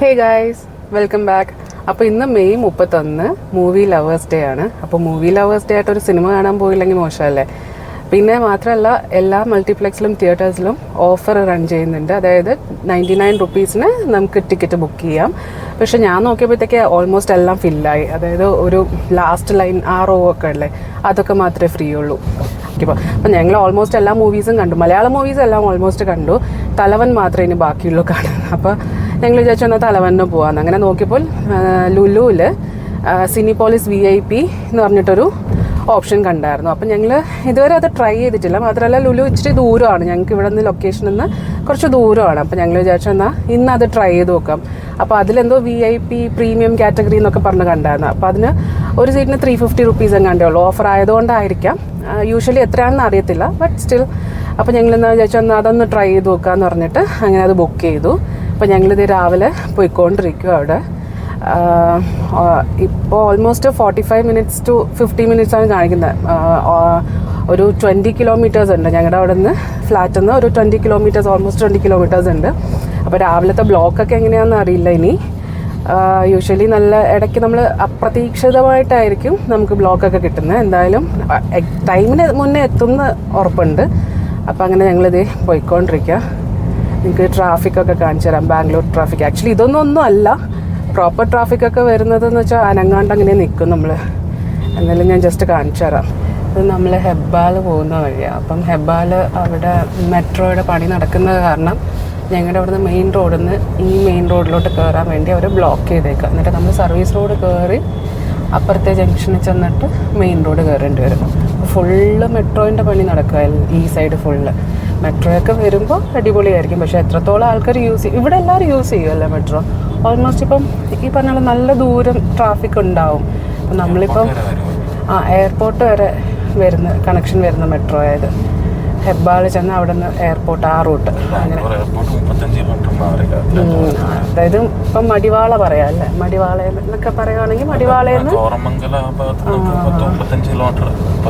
Hey guys welcome back അപ്പോൾ ഇന്ന് May മുപ്പത്തൊന്ന് മൂവി ലവേഴ്സ് ഡേ ആണ്. അപ്പോൾ മൂവി ലവേഴ്സ് ഡേ ആയിട്ട് ഒരു സിനിമ കാണാൻ പോയില്ലെങ്കിൽ മോശമല്ലേ? പിന്നെ മാത്രമല്ല എല്ലാ മൾട്ടിപ്ലെക്സിലും തിയേറ്റേഴ്സിലും ഓഫർ റൺ ചെയ്യുന്നുണ്ട്. അതായത് നയന്റി നയൻ റുപ്പീസിന് നമുക്ക് ടിക്കറ്റ് ബുക്ക് ചെയ്യാം. പക്ഷെ ഞാൻ നോക്കിയപ്പോഴത്തേക്ക് ഓൾമോസ്റ്റ് എല്ലാം ഫില്ലായി അതായത് ഒരു ലാസ്റ്റ് ലൈൻ ആ റോ ഒക്കെ അല്ലേ? അതൊക്കെ മാത്രമേ ഫ്രീ ഉള്ളൂ. ഇപ്പോൾ അപ്പം ഞങ്ങൾ ഓൾമോസ്റ്റ് എല്ലാ മൂവീസും കണ്ടു. മലയാളം മൂവീസ് എല്ലാം ഓൾമോസ്റ്റ് കണ്ടു. തലവൻ മാത്രമേ ഇനി ബാക്കിയുള്ളൂ കാണാൻ. അപ്പോൾ ഞങ്ങൾ വിചാരിച്ചു എന്നാൽ തലവണ്ണ പോവാന്ന്. അങ്ങനെ നോക്കിയപ്പോൾ ലുലുവിൽ സിനിപോളിസ് വി ഐ പി എന്ന് പറഞ്ഞിട്ടൊരു ഓപ്ഷൻ കണ്ടായിരുന്നു. അപ്പം ഞങ്ങൾ ഇതുവരെ അത് ട്രൈ ചെയ്തിട്ടില്ല. മാത്രമല്ല ലുലു ഇച്ചിരി ദൂരമാണ്. ഞങ്ങൾക്ക് ഇവിടെ നിന്ന് ലൊക്കേഷനിൽ നിന്ന് കുറച്ച് ദൂരമാണ്. അപ്പം ഞങ്ങൾ വിചാരിച്ചു എന്നാൽ ഇന്ന് അത് ട്രൈ ചെയ്ത് നോക്കാം. അപ്പോൾ അതിലെന്തോ V I P premium category എന്നൊക്കെ പറഞ്ഞ് കണ്ടായിരുന്നു. അപ്പോൾ അതിന് ഒരു സീറ്റിന് ത്രീ ഫിഫ്റ്റി റുപ്പീസ് എങ്ങാണ്ടേ ഉള്ളൂ. ഓഫർ ആയതുകൊണ്ടായിരിക്കാം. യൂഷ്വലി എത്രയാണെന്ന് അറിയത്തില്ല ബട്ട് സ്റ്റിൽ അപ്പോൾ ഞങ്ങൾ എന്താ വിചാരിച്ചു എന്നാൽ അതൊന്ന് ട്രൈ ചെയ്ത് നോക്കാമെന്ന് പറഞ്ഞിട്ട് അങ്ങനെ അത് ബുക്ക് ചെയ്തു. അപ്പോൾ ഞങ്ങളിത് രാവിലെ പോയിക്കൊണ്ടിരിക്കും അവിടെ. ഇപ്പോൾ almost forty five minutes to fifty minutes ആണ് കാണിക്കുന്നത് ഒരു ട്വന്റി കിലോമീറ്റേഴ്സ് ഉണ്ട്. ഞങ്ങളുടെ അവിടെ നിന്ന് ഫ്ലാറ്റിൽ നിന്ന് ഒരു twenty kilometres almost twenty kilometres ഉണ്ട്. അപ്പോൾ രാവിലത്തെ ബ്ലോക്കൊക്കെ എങ്ങനെയാണെന്ന് അറിയില്ല ഇനി. യൂഷ്വലി നല്ല ഇടയ്ക്ക് നമ്മൾ അപ്രതീക്ഷിതമായിട്ടായിരിക്കും നമുക്ക് ബ്ലോക്കൊക്കെ കിട്ടുന്നത് എന്തായാലും ടൈമിന് മുന്നേ എത്തുമെന്ന് ഉറപ്പുണ്ട്. അപ്പോൾ അങ്ങനെ ഞങ്ങളിത് പോയിക്കൊണ്ടിരിക്കുക നിങ്ങൾക്ക് ട്രാഫിക്കൊക്കെ കാണിച്ചു തരാം. ബാംഗ്ലൂർ ട്രാഫിക്. ആക്ച്വലി ഇതൊന്നും ഒന്നും അല്ല. പ്രോപ്പർ ട്രാഫിക്കൊക്കെ വരുന്നതെന്ന് വെച്ചാൽ അനങ്ങാണ്ട് അങ്ങനെ നിൽക്കും നമ്മൾ എന്നാലും ഞാൻ ജസ്റ്റ് കാണിച്ചു തരാം. ഇത് നമ്മൾ ഹെബ്ബാൽ പോകുന്ന വഴിയാണ് അപ്പം ഹെബ്ബാൽ അവിടെ മെട്രോയുടെ പണി നടക്കുന്നത് കാരണം ഞങ്ങളുടെ അവിടുന്ന് മെയിൻ റോഡിൽ നിന്ന് ഈ മെയിൻ റോഡിലോട്ട് കയറാൻ വേണ്ടി അവർ ബ്ലോക്ക് ചെയ്തേക്കുക എന്നിട്ട് നമ്മൾ സർവീസ് റോഡ് കയറി അപ്പുറത്തെ ജംഗ്ഷനിൽ ചെന്നിട്ട് മെയിൻ റോഡ് കയറേണ്ടി വരും. ഫുള്ള് മെട്രോയിന്റെ പണി നടക്കുക ഈ സൈഡ് ഫുള്ള് മെട്രോയൊക്കെ വരുമ്പോൾ അടിപൊളിയായിരിക്കും. പക്ഷേ എത്രത്തോളം ആൾക്കാർ യൂസ് ചെയ്യും? ഇവിടെ എല്ലാവരും യൂസ് ചെയ്യുമല്ലോ മെട്രോ? ഓൾമോസ്റ്റ് ഇപ്പം ഈ പറഞ്ഞ നല്ല ദൂരം ട്രാഫിക് ഉണ്ടാവും. അപ്പം നമ്മളിപ്പം ആ എയർപോർട്ട് വരെ വരുന്ന കണക്ഷൻ വരുന്ന മെട്രോ ആയത്. ഹെബ്ബാൾ ചെന്ന് അവിടെ നിന്ന് എയർപോർട്ട് ആ റൂട്ട് അങ്ങനെ അതായത് ഇപ്പം മടിവാള പറയാം അല്ലേ? മടിവാള എന്നൊക്കെ പറയുവാണെങ്കിൽ മടിവാളയിൽ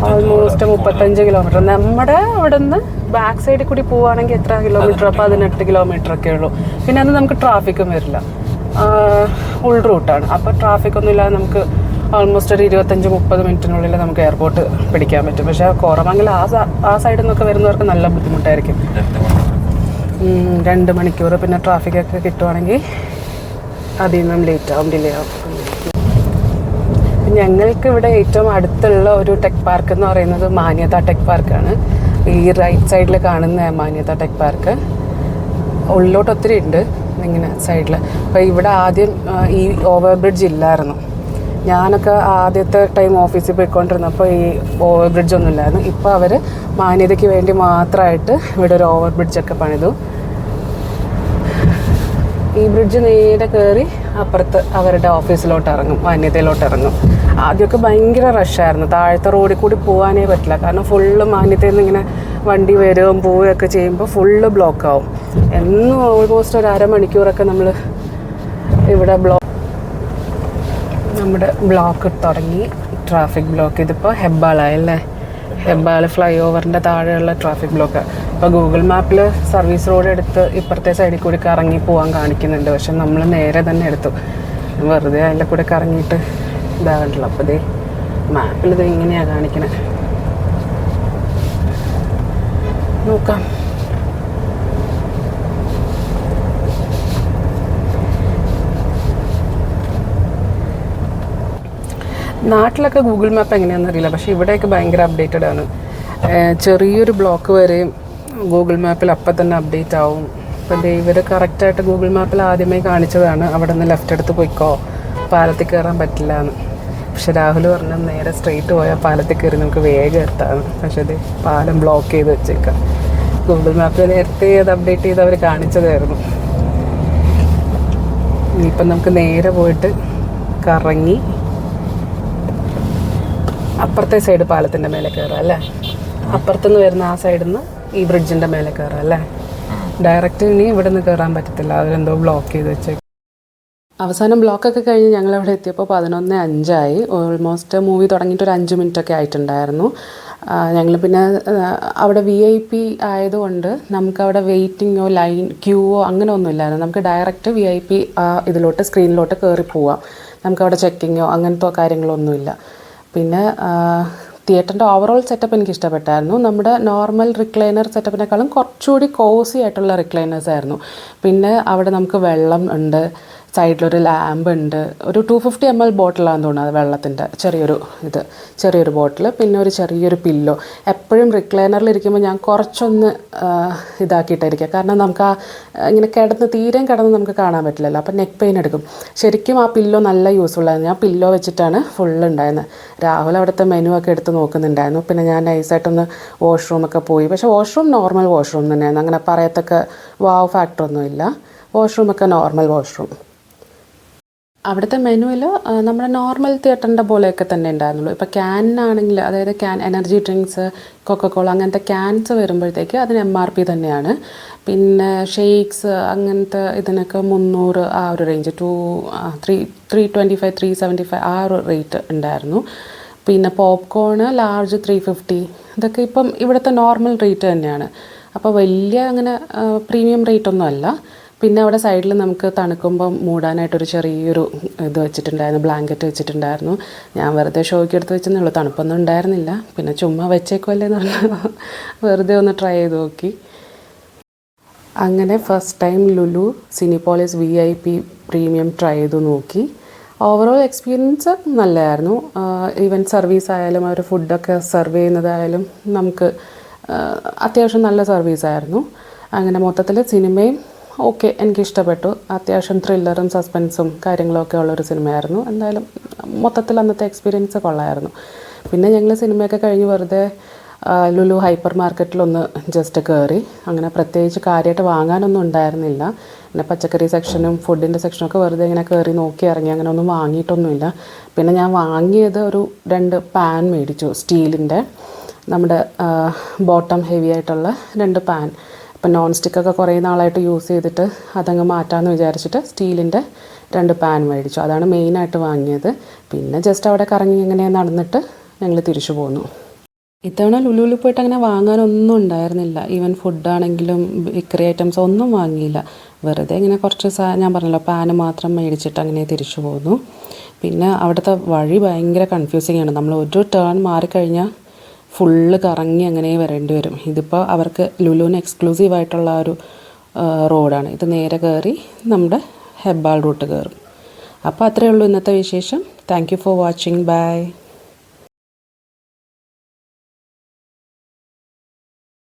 ഓൾമോസ്റ്റ് മുപ്പത്തഞ്ച് കിലോമീറ്റർ. നമ്മുടെ അവിടെ നിന്ന് ബാക്ക് സൈഡിൽ കൂടി പോവുകയാണെങ്കിൽ എത്ര കിലോമീറ്റർ പതിനെട്ട് കിലോമീറ്റർ ഒക്കെ ഉള്ളൂ. പിന്നെ അന്ന് നമുക്ക് ട്രാഫിക്കും വരില്ല. ഉൾ റൂട്ടാണ് അപ്പോൾ ട്രാഫിക് ഒന്നും ഇല്ലാതെ നമുക്ക് ഓൾമോസ്റ്റ് ഒരു ഇരുപത്തഞ്ച് മുപ്പത് മിനിറ്റിനുള്ളിൽ നമുക്ക് എയർപോർട്ട് പിടിക്കാൻ പറ്റും. പക്ഷേ കോറമംഗലം ആ ആ സൈഡിൽ നിന്നൊക്കെ വരുന്നവർക്ക് നല്ല ബുദ്ധിമുട്ടായിരിക്കും. രണ്ട് മണിക്കൂർ പിന്നെ ട്രാഫിക് ഒക്കെ കിട്ടുവാണെങ്കിൽ അതിൽ നിന്നും ലേറ്റ് ആവും ഡിലേ ആവും. ഞങ്ങൾക്ക് ഇവിടെ ഏറ്റവും അടുത്തുള്ള ഒരു ടെക് പാർക്ക് എന്ന് പറയുന്നത് മാന്യത ടെക് പാർക്കാണ് ഈ റൈറ്റ് സൈഡിൽ കാണുന്ന മാന്യത ടെക് പാർക്ക് ഉള്ളിലോട്ട് ഒത്തിരി ഉണ്ട് ഇങ്ങനെ സൈഡിൽ അപ്പോൾ ഇവിടെ ആദ്യം ഈ ഓവർ ബ്രിഡ്ജ് ഇല്ലായിരുന്നു. ഞാനൊക്കെ ആദ്യത്തെ ടൈം ഓഫീസിൽ പോയിക്കൊണ്ടിരുന്നപ്പോൾ ഈ ഓവർ ബ്രിഡ്ജ് ഒന്നും ഇല്ലായിരുന്നു. ഇപ്പോൾ അവർ മാന്യതയ്ക്ക് വേണ്ടി മാത്രമായിട്ട് ഇവിടെ ഒരു ഓവർ ബ്രിഡ്ജൊക്കെ പണിതു. ഈ ബ്രിഡ്ജ് നേരെ കയറി അപ്പുറത്ത് അവരുടെ ഓഫീസിലോട്ട് ഇറങ്ങും മാന്യതയിലോട്ട് ഇറങ്ങും. ആദ്യമൊക്കെ ഭയങ്കര റഷായിരുന്നു താഴത്തെ റോഡിൽ കൂടി പോകാനേ പറ്റില്ല. കാരണം ഫുള്ള് മാന്യതയിൽ നിന്ന് ഇങ്ങനെ വണ്ടി വരികയും പോവുകയൊക്കെ ചെയ്യുമ്പോൾ ഫുള്ള് ബ്ലോക്ക് ആവും. എന്നും ഓൾമോസ്റ്റ് ഒരു അരമണിക്കൂറൊക്കെ നമ്മൾ ഇവിടെ ബ്ലോക്ക് നമ്മുടെ ബ്ലോക്ക് തുടങ്ങി. ട്രാഫിക് ബ്ലോക്ക് ഇതിപ്പോൾ ഹെബ്ബാളായല്ലേ ഹെബ്ബാൾ ഫ്ലൈ ഓവറിന്റെ താഴെയുള്ള ട്രാഫിക് ബ്ലോക്ക് ഇപ്പോൾ ഗൂഗിൾ മാപ്പിൽ സർവീസ് റോഡ് എടുത്ത് ഇപ്പുറത്തെ സൈഡിൽ കൂടി കറങ്ങി പോകാൻ കാണിക്കുന്നുണ്ട്. പക്ഷെ നമ്മൾ നേരെ തന്നെ എടുത്തു. വെറുതെ അതിന്റെ കൂടെ കറങ്ങിയിട്ട് ഇതാകണ്ടല്ലോ. അപ്പോൾ ഇതേ മാപ്പിൽ ഇത് ഇങ്ങനെയാണ് കാണിക്കണേ. നോക്കാം. നാട്ടിലൊക്കെ ഗൂഗിൾ മാപ്പ് എങ്ങനെയാണെന്ന് അറിയില്ല. പക്ഷേ ഇവിടെയൊക്കെ ഭയങ്കര അപ്ഡേറ്റഡ് ആണ്. ചെറിയൊരു ബ്ലോക്ക് വരെയും ഗൂഗിൾ മാപ്പിൽ അപ്പം തന്നെ അപ്ഡേറ്റ് ആവും. ദേ ഇവർ കറക്റ്റായിട്ട് ഗൂഗിൾ മാപ്പിൽ ആദ്യമേ കാണിച്ചതാണ്. അവിടെ നിന്ന് ലെഫ്റ്റ് എടുത്ത് പോയിക്കോ. പാലത്തിൽ കയറാൻ പറ്റില്ല എന്ന്. പക്ഷെ രാഹുൽ പറഞ്ഞ നേരെ സ്ട്രെയിറ്റ് പോയാൽ പാലത്തിൽ കയറി നമുക്ക് വേഗം എത്താണ് പക്ഷേ ഇത് പാലം ബ്ലോക്ക് ചെയ്ത് വെച്ചേക്കാം. ഗൂഗിൾ മാപ്പിൽ നേരത്തെ അത് അപ്ഡേറ്റ് ചെയ്ത് അവർ കാണിച്ചതായിരുന്നു. ഇനിയിപ്പം നമുക്ക് നേരെ പോയിട്ട് കറങ്ങി അപ്പുറത്തെ സൈഡ് പാലത്തിന്റെ മേലെ കയറുക അല്ലേ? അപ്പുറത്തുനിന്ന് വരുന്ന ആ സൈഡിൽ നിന്ന് ഈ ബ്രിഡ്ജിന്റെ മേലെ കയറുക അല്ലേ? ഡയറക്റ്റ് ഇനി ഇവിടെ നിന്ന് കയറാൻ പറ്റത്തില്ല. അവരെന്തോ ബ്ലോക്ക് ചെയ്ത് വെച്ചേക്കും. അവസാനം ബ്ലോക്കൊക്കെ കഴിഞ്ഞ് ഞങ്ങൾ അവിടെ എത്തിയപ്പോൾ പതിനൊന്ന് അഞ്ചായി. ഓൾമോസ്റ്റ് മൂവി തുടങ്ങിയിട്ട് ഒരു അഞ്ച് മിനിറ്റ് ഒക്കെ ആയിട്ടുണ്ടായിരുന്നു. ഞങ്ങൾ പിന്നെ അവിടെ വി ഐ പി ആയതുകൊണ്ട് നമുക്ക് അവിടെ വെയിറ്റിങ്ങോ ലൈൻ ക്യൂവോ അങ്ങനെ ഒന്നും ഇല്ലായിരുന്നു. നമുക്ക് ഡയറക്റ്റ് വി ഐ പി ഇതിലോട്ട് സ്ക്രീനിലോട്ട് കയറി പോവാം. നമുക്കവിടെ ചെക്കിങ്ങോ അങ്ങനത്തെ കാര്യങ്ങളൊന്നുമില്ല പിന്നെ തിയേറ്ററിന്റെ ഓവറോൾ സെറ്റപ്പ് എനിക്ക് ഇഷ്ടപ്പെട്ടായിരുന്നു നമ്മുടെ നോർമൽ റിക്ലൈനർ സെറ്റപ്പിനേക്കാളും കുറച്ചുകൂടി കോസി ആയിട്ടുള്ള റിക്ലൈനേഴ്സ് ആയിരുന്നു. പിന്നെ അവിടെ നമുക്ക് വെള്ളം ഉണ്ട്. സൈഡിലൊരു ലാമ്പ് ഉണ്ട്. ഒരു ടു ഫിഫ്റ്റി എം എൽ ബോട്ടിലാണെന്ന് തോന്നുന്നത് വെള്ളത്തിന്റെ ചെറിയൊരു ഇത് ചെറിയൊരു ബോട്ടിൽ പിന്നെ ഒരു ചെറിയൊരു പില്ലോ. എപ്പോഴും റിക്ലൈനറിൽ ഇരിക്കുമ്പോൾ ഞാൻ കുറച്ചൊന്ന് ഇതാക്കിയിട്ടായിരിക്കുക കാരണം നമുക്ക് ആ ഇങ്ങനെ കിടന്ന് തീരെയും കിടന്ന് നമുക്ക് കാണാൻ പറ്റില്ലല്ലോ. അപ്പം നെക്ക് പെയിൻ എടുക്കും. ശരിക്കും ആ പില്ലോ നല്ല യൂസ്ഫുൾ ആയിരുന്നു. ഞാൻ പില്ലോ വെച്ചിട്ടാണ് ഫുൾ ഉണ്ടായിരുന്നത്. രാഹുൽ അവിടുത്തെ മെനു ഒക്കെ എടുത്ത് നോക്കുന്നുണ്ടായിരുന്നു. പിന്നെ ഞാൻ നൈസായിട്ടൊന്ന് വാഷ്റൂമൊക്കെ പോയി. പക്ഷേ വാഷ്റൂം നോർമൽ വാഷ്റൂം തന്നെയായിരുന്നു. അങ്ങനെ പറയത്തക്ക വാവ് ഫാക്ടറൊന്നുമില്ല വാഷ്റൂമൊക്കെ നോർമൽ വാഷ്റൂം അവിടുത്തെ മെനുവിൽ നമ്മുടെ നോർമൽ തിയേറ്ററിന്റെ പോലെയൊക്കെ തന്നെ ഉണ്ടായിരുന്നുള്ളൂ. ഇപ്പോൾ ക്യാനാണെങ്കിൽ അതായത് can energy drinks Coca Cola അങ്ങനത്തെ ക്യാൻസ് വരുമ്പോഴത്തേക്ക് അതിന് എം ആർ പി തന്നെയാണ്. പിന്നെ ഷെയ്ക്സ് അങ്ങനത്തെ ഇതിനൊക്കെ മുന്നൂറ് ആ ഒരു range two three three twenty five three seventy five ആ ഒരു റേറ്റ് ഉണ്ടായിരുന്നു. പിന്നെ പോപ്കോണ് ലാർജ് ത്രീ ഫിഫ്റ്റി ഇതൊക്കെ ഇപ്പം ഇവിടുത്തെ നോർമൽ റേറ്റ് തന്നെയാണ്. അപ്പോൾ വലിയ അങ്ങനെ പ്രീമിയം റേറ്റ് ഒന്നും അല്ല. പിന്നെ അവിടെ സൈഡിൽ നമുക്ക് തണുക്കുമ്പം മൂടാനായിട്ടൊരു ചെറിയൊരു ഇത് വെച്ചിട്ടുണ്ടായിരുന്നു ബ്ലാങ്കറ്റ് വെച്ചിട്ടുണ്ടായിരുന്നു. ഞാൻ വെറുതെ ഷോയ്ക്ക് എടുത്ത് വെച്ചെന്നുള്ളൂ തണുപ്പൊന്നും ഉണ്ടായിരുന്നില്ല. പിന്നെ ചുമ്മാ വെച്ചേക്കുമല്ലേ എന്ന് വെറുതെ ഒന്ന് ട്രൈ ചെയ്ത് നോക്കി. അങ്ങനെ first time Lulu Cinepolis V I P premium try ചെയ്ത് നോക്കി. ഓവറോൾ എക്സ്പീരിയൻസ് നല്ലതായിരുന്നു ഈവൻ സർവീസ് ആയാലും അവർ ഫുഡൊക്കെ സെർവ് ചെയ്യുന്നതായാലും നമുക്ക് അത്യാവശ്യം നല്ല സർവീസായിരുന്നു അങ്ങനെ മൊത്തത്തിൽ സിനിമയും ഓക്കെ എനിക്കിഷ്ടപ്പെട്ടു അത്യാവശ്യം ത്രില്ലറും സസ്പെൻസും കാര്യങ്ങളൊക്കെ ഉള്ളൊരു സിനിമയായിരുന്നു. എന്തായാലും മൊത്തത്തിൽ അന്നത്തെ എക്സ്പീരിയൻസ് കൊള്ളായിരുന്നു. പിന്നെ ഞങ്ങൾ സിനിമയൊക്കെ കഴിഞ്ഞ് വെറുതെ ലുലു ഹൈപ്പർ മാർക്കറ്റിലൊന്ന് ജസ്റ്റ് കയറി അങ്ങനെ പ്രത്യേകിച്ച് കാര്യമായിട്ട് വാങ്ങാനൊന്നും ഉണ്ടായിരുന്നില്ല. പിന്നെ പച്ചക്കറി സെക്ഷനും ഫുഡിന്റെ സെക്ഷനും ഒക്കെ വെറുതെ ഇങ്ങനെ കയറി നോക്കി ഇറങ്ങി അങ്ങനെ ഒന്നും വാങ്ങിയിട്ടൊന്നുമില്ല. പിന്നെ ഞാൻ വാങ്ങിയത് ഒരു രണ്ട് പാൻ മേടിച്ചു സ്റ്റീലിന്റെ നമ്മുടെ ബോട്ടം ഹെവി ആയിട്ടുള്ള രണ്ട് പാൻ ഇപ്പം നോൺ സ്റ്റിക്കൊക്കെ കുറേ നാളായിട്ട് യൂസ് ചെയ്തിട്ട് അതങ്ങ് മാറ്റാമെന്ന് വിചാരിച്ചിട്ട് സ്റ്റീലിന്റെ രണ്ട് പാൻ മേടിച്ചു. അതാണ് മെയിനായിട്ട് വാങ്ങിയത്. പിന്നെ ജസ്റ്റ് അവിടെ കറങ്ങി ഇങ്ങനെ നടന്നിട്ട് ഞങ്ങൾ തിരിച്ചു പോന്നു. ഇത്തവണ ലുലുവിൽ പോയിട്ട് അങ്ങനെ വാങ്ങാനൊന്നും ഉണ്ടായിരുന്നില്ല. ഈവൻ ഫുഡാണെങ്കിലും ബേക്കറി ഐറ്റംസ് ഒന്നും വാങ്ങിയില്ല. വെറുതെ ഇങ്ങനെ കുറച്ച് സാ ഞാൻ പറഞ്ഞല്ലോ പാന് മാത്രം മേടിച്ചിട്ട് അങ്ങനെ തിരിച്ചു പോന്നു. പിന്നെ അവിടുത്തെ വഴി ഭയങ്കര കൺഫ്യൂസിങ് ആണ്. നമ്മൾ ഒരു ടേൺ മാറിക്കഴിഞ്ഞാൽ ഫുള്ള് കറങ്ങി അങ്ങനെ വരേണ്ടി വരും. ഇതിപ്പോൾ അവർക്ക് ലുലുവിന് എക്സ്ക്ലൂസീവ് ആയിട്ടുള്ള ഒരു റോഡാണ്. ഇത് നേരെ കയറി നമ്മുടെ ഹെബ്ബാൾ റൂട്ട് കയറും അപ്പോൾ അത്രയേ ഉള്ളൂ ഇന്നത്തെ വിശേഷം. Thank for watching bye